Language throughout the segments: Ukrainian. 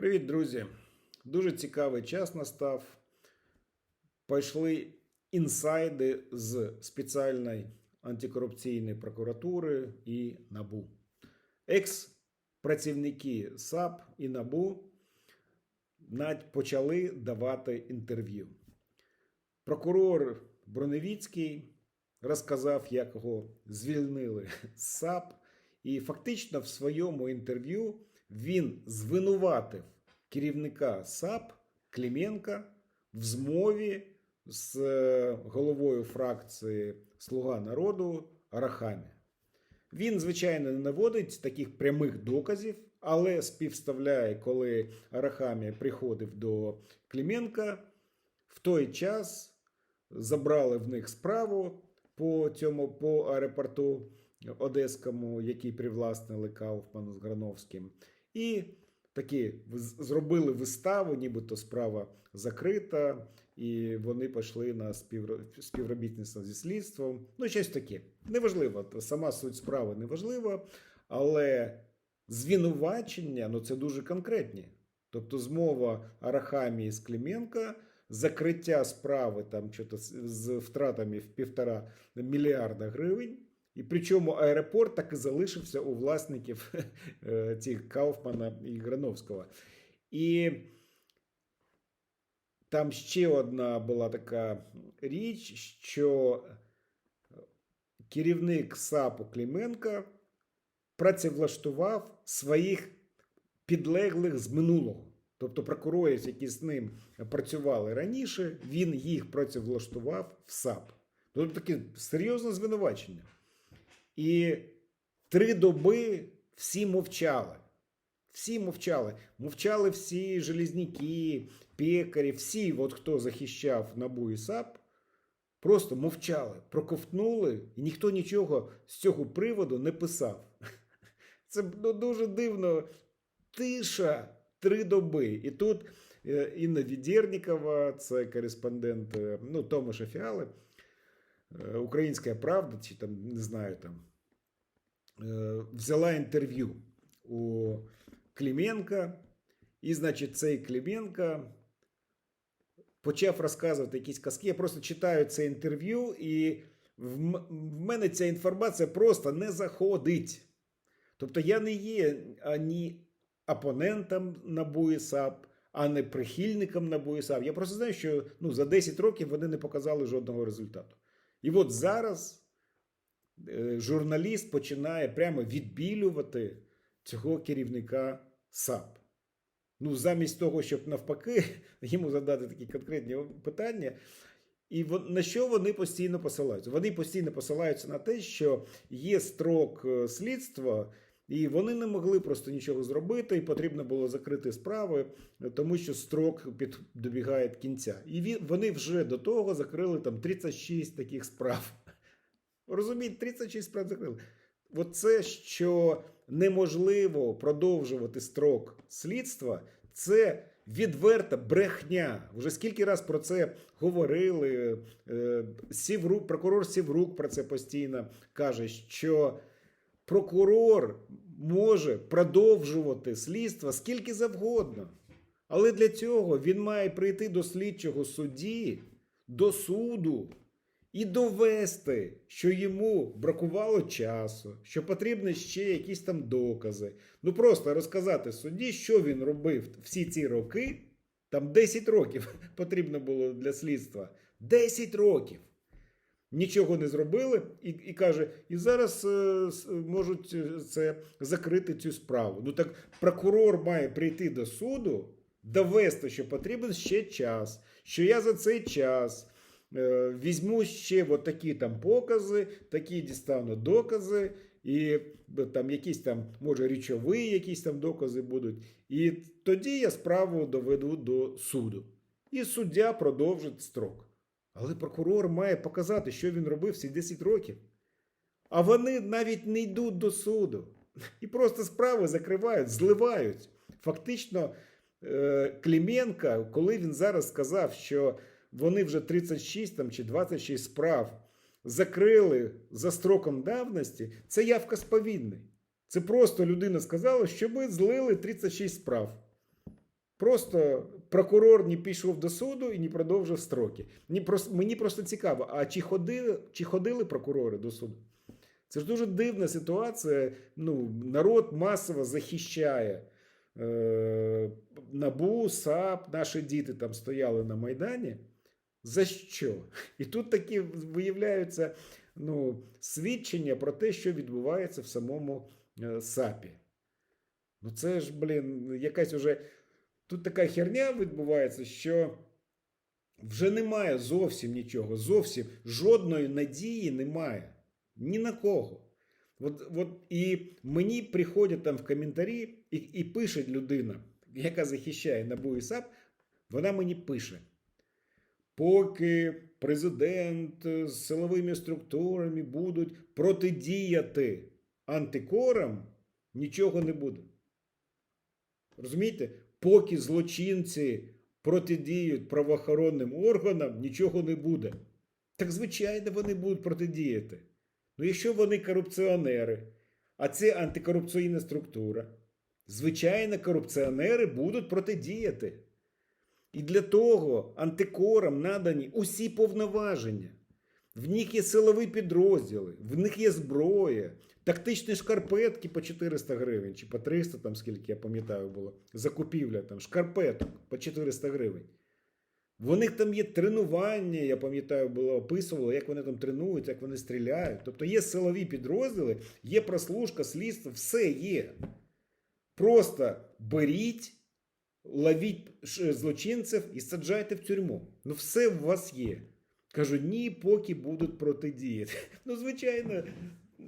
Привіт, друзі! Дуже цікавий час настав. Пішли інсайди з спеціальної антикорупційної прокуратури і НАБУ. Екс-працівники САП і НАБУ почали давати інтерв'ю. Прокурор Броневіцький розказав, як його звільнили з САП, і фактично в своєму інтерв'ю він звинуватив керівника САП Клименка в змові з е, головою фракції Слуга народу Арахамі. Він, звичайно, не наводить таких прямих доказів, але співставляє, коли Арахамі приходив до Клименка, в той час забрали в них справу по цьому по аеропорту Одеському, який привласнили Кауфману з Грановським. І такі зробили виставу, нібито справа закрита, і вони пішли на співро- співробітництво зі слідством. Ну, щось таке. Неважливо, сама суть справи не важлива, але звинувачення ну, це дуже конкретні. Тобто змова Арахамії з Клименка, закриття справи там з втратами в півтора мільярда гривень. І причому аеропорт так і залишився у власників е, цих Кауфмана і Грановського. І там ще одна була така річ, що керівник САПу Клименка працевлаштував своїх підлеглих з минулого. Тобто прокурорів, які з ним працювали раніше, він їх працевлаштував в САП. Тобто таке серйозне звинувачення. І три доби всі мовчали. Всі мовчали. Мовчали всі железняки, пекарі, всі, от хто захищав НАБУ і САП, просто мовчали, проковтнули, і ніхто нічого з цього приводу не писав. Це ну, дуже дивно. Тиша три доби. І тут е, Інна Відєрнікова, це кореспондент е, ну, Томаша Фіали, е, Українська Правда, чи там, не знаю, там, взяла інтерв'ю у Клименка. І, значить, цей Клименко почав розказувати якісь казки. Я просто читаю це інтерв'ю, і в мене ця інформація просто не заходить. Тобто я не є ані опонентом НАБУ і САП, а не прихильником НАБУ і. Я просто знаю, що ну, за 10 років вони не показали жодного результату. І от зараз журналіст починає прямо відбілювати цього керівника САП. Ну, замість того, щоб навпаки йому задати такі конкретні питання. І на що вони постійно посилаються? Вони постійно посилаються на те, що є строк е, слідства, і вони не могли просто нічого зробити, і потрібно було закрити справи, е, тому що строк під, добігає кінця. І вони вже до того закрили там 36 таких справ. Розумієте, 36 справ закрили. Оце, що неможливо продовжувати строк слідства, це відверта брехня. Вже скільки раз про це говорили. е, Сіврук, прокурор Сіврук про це постійно каже, що прокурор може продовжувати слідство скільки завгодно. Але для цього він має прийти до слідчого судді, до суду і довести, що йому бракувало часу, що потрібні ще якісь там докази. Ну просто розказати судді, що він робив всі ці роки. Там 10 років потрібно було для слідства. 10 років. Нічого не зробили, і, і каже, і зараз е, можуть е, це закрити цю справу. Ну так прокурор має прийти до суду, довести, що потрібен ще час, що я за цей час візьму ще от такі там покази, такі дістану докази, і там якісь там, може, річові якісь там докази будуть. І тоді я справу доведу до суду. І суддя продовжить строк. Але прокурор має показати, що він робив всі 10 років. А вони навіть не йдуть до суду. І просто справи закривають, зливають. Фактично, е, Клименко, коли він зараз сказав, що вони вже 36 там, чи 26 справ закрили за строком давності, це явка сповідний. Це просто людина сказала, що ми злили 36 справ. Просто прокурор не пішов до суду і не продовжив строки. Мені просто, цікаво, а чи ходили, чи ходили прокурори до суду? Це ж дуже дивна ситуація. Ну, народ масово захищає е, НАБУ, САП, наші діти там стояли на Майдані. За що? І тут такі виявляються ну, свідчення про те, що відбувається в самому е, САПі. Ну це ж, блін, якась уже. Тут така херня відбувається, що вже немає зовсім нічого, зовсім жодної надії немає. Ні на кого. От, от і мені приходять там в коментарі і, і пише людина, яка захищає НАБУ і САП, вона мені пише. Поки президент з силовими структурами будуть протидіяти антикорам, нічого не буде. Розумієте? Поки злочинці протидіють правоохоронним органам, нічого не буде. Так, звичайно, вони будуть протидіяти. Ну, якщо вони корупціонери, а це антикорупційна структура, звичайно, корупціонери будуть протидіяти. І для того антикорам надані усі повноваження. В них є силові підрозділи, в них є зброя, тактичні шкарпетки по 400 гривень чи по 300, там скільки я пам'ятаю було, закупівля там шкарпеток по 400 гривень. В них там є тренування, я пам'ятаю, було описувало, як вони там тренуються, як вони стріляють. Тобто є силові підрозділи, є прослушка, слідство, все є. Просто беріть, ловіть злочинців і саджайте в тюрму. Ну, все у вас є. Кажу, ні, поки будуть протидіяти. Ну, звичайно,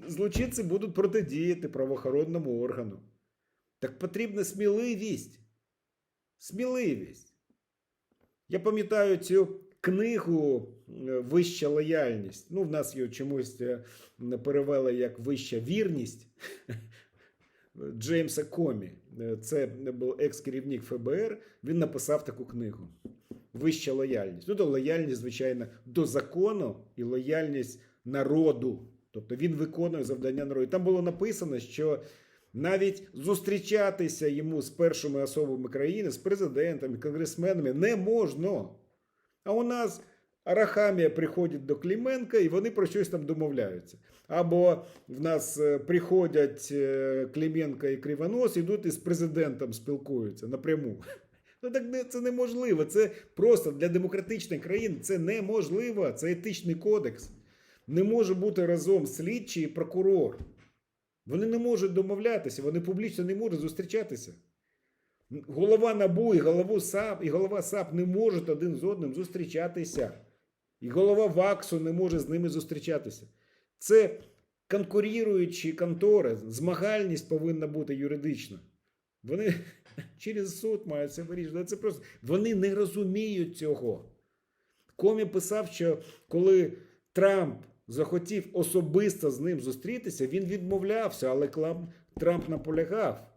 злочинці будуть протидіяти правоохоронному органу. Так потрібна сміливість. Сміливість. Я пам'ятаю цю книгу е, Вища лояльність. Ну, в нас її чомусь перевели як вища вірність Джеймса Комі. Е, Це був екс-керівник ФБР. Він написав таку книгу. Вища лояльність. Ну, то лояльність, звичайно, до закону і лояльність народу. Тобто він виконує завдання народу. Там було написано, що навіть зустрічатися йому з першими особами країни, з президентами, конгресменами не можна. А у нас Арахамія приходить до Кліменка і вони про щось там домовляються. Або в нас е, приходять е, Кліменко і Кривонос, ідуть і з президентом спілкуються напряму. Ну так це неможливо. Це просто для демократичної країни це неможливо. Це етичний кодекс. Не може бути разом слідчий і прокурор. Вони не можуть домовлятися, вони публічно не можуть зустрічатися. Голова НАБУ і голова САП, і голова САП не можуть один з одним зустрічатися. І голова ВАКСу не може з ними зустрічатися. Це конкуруючі контори, змагальність повинна бути юридична. Вони через суд мають це вирішувати. Це просто вони не розуміють цього. Комі писав, що коли Трамп захотів особисто з ним зустрітися, він відмовлявся, але Трамп наполягав.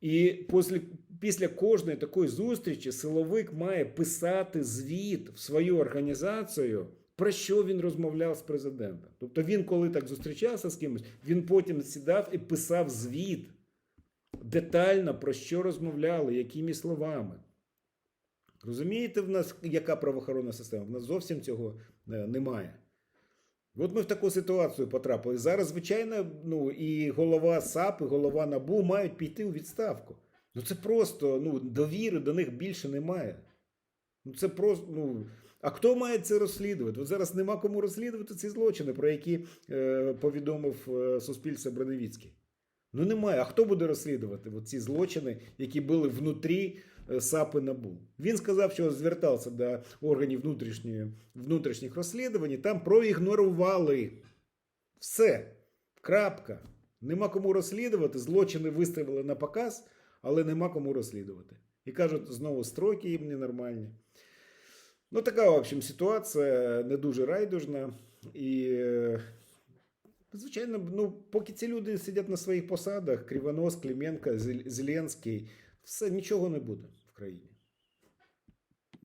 І після, після кожної такої зустрічі силовик має писати звіт в свою організацію, про що він розмовляв з президентом. Тобто він, коли так зустрічався з кимось, він потім сідав і писав звіт детально про що розмовляли, якими словами. Розумієте, в нас яка правоохоронна система? В нас зовсім цього е, немає. От ми в таку ситуацію потрапили. Зараз, звичайно, ну, і голова САП, і голова НАБУ мають піти у відставку. Ну це просто ну, довіри до них більше немає. Ну це просто. Ну, а хто має це розслідувати? От зараз нема кому розслідувати ці злочини, про які е, повідомив е, суспільство Броневіцький. Ну немає. А хто буде розслідувати от ці злочини, які були внутрі е, САП-Набу? Він сказав, що звертався до органів внутрішньої, внутрішніх розслідувань, там проігнорували. Все. Крапка. Нема кому розслідувати. Злочини виставили на показ, але нема кому розслідувати. І кажуть, знову строки їм ненормальні. Ну, така, в общем, ситуація не дуже райдужна. І, е, звичайно, ну, поки ці люди сидять на своїх посадах, Кривонос, Клименко, Зел- Зеленський, все, нічого не буде в країні.